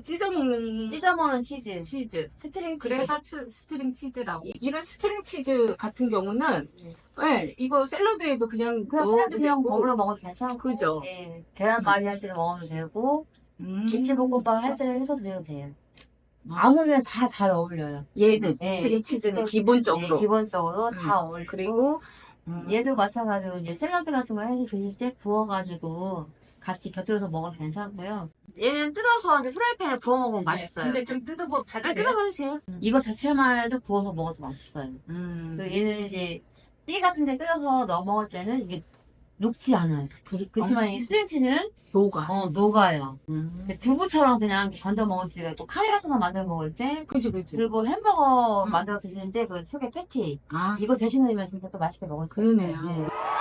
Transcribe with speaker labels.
Speaker 1: 그 찢어 먹는
Speaker 2: 찢어 먹는 치즈.
Speaker 1: 치즈.
Speaker 2: 스트링 치즈.
Speaker 1: 그래서 치- 스트링 치즈라고. 이런 스트링 치즈 같은 경우는
Speaker 2: 네.
Speaker 1: 네, 이거 샐러드에도 그냥
Speaker 2: 그냥
Speaker 1: 넣어도
Speaker 2: 샐러드 그냥
Speaker 1: 되고.
Speaker 2: 먹으러 먹어도 괜찮고.
Speaker 1: 그죠?
Speaker 2: 예. 계란 말이 할 때도 먹어도 되고,
Speaker 1: 음.
Speaker 2: 김치볶음밥 할 때 해서도 돼도 돼요. 아무나 다잘 어울려요.
Speaker 1: 얘는
Speaker 2: 예.
Speaker 1: 스트링 치즈는
Speaker 2: 예,
Speaker 1: 기본적으로.
Speaker 2: 기본적으로
Speaker 1: 음.
Speaker 2: 다 어울려.
Speaker 1: 그리고 음,
Speaker 2: 얘도 마찬가지로 이제 샐러드 같은 거 해서 드실 때 구워가지고 같이 곁들여서 먹어도 괜찮고요. 얘는 뜯어서 이제 프라이팬에 구워 먹으면 맛있어요.
Speaker 1: 근데 좀 뜯어봐
Speaker 2: 아,
Speaker 1: 봐도 돼요?
Speaker 2: 뜯어보세요. 이거 자체만도 구워서 먹어도 맛있어요.
Speaker 1: 음.
Speaker 2: 그 얘는 이제 찌 같은 데 끓여서 넣어 먹을 때는 이게 녹지 않아요. 그, 그렇지만
Speaker 1: 어.
Speaker 2: 이 스트링치즈는
Speaker 1: 요가.
Speaker 2: 어, 녹아요.
Speaker 1: 음.
Speaker 2: 두부처럼 그냥 건져 먹을 수가 있고 카레 같은 거 만들어 먹을 때
Speaker 1: 그지 그지.
Speaker 2: 그리고 햄버거
Speaker 1: 음.
Speaker 2: 만들어 드시는데 그 속에 패티
Speaker 1: 아
Speaker 2: 이거 대신 넣으면 진짜 또 맛있게 먹을 수
Speaker 1: 그러네요.
Speaker 2: 있어요. 예.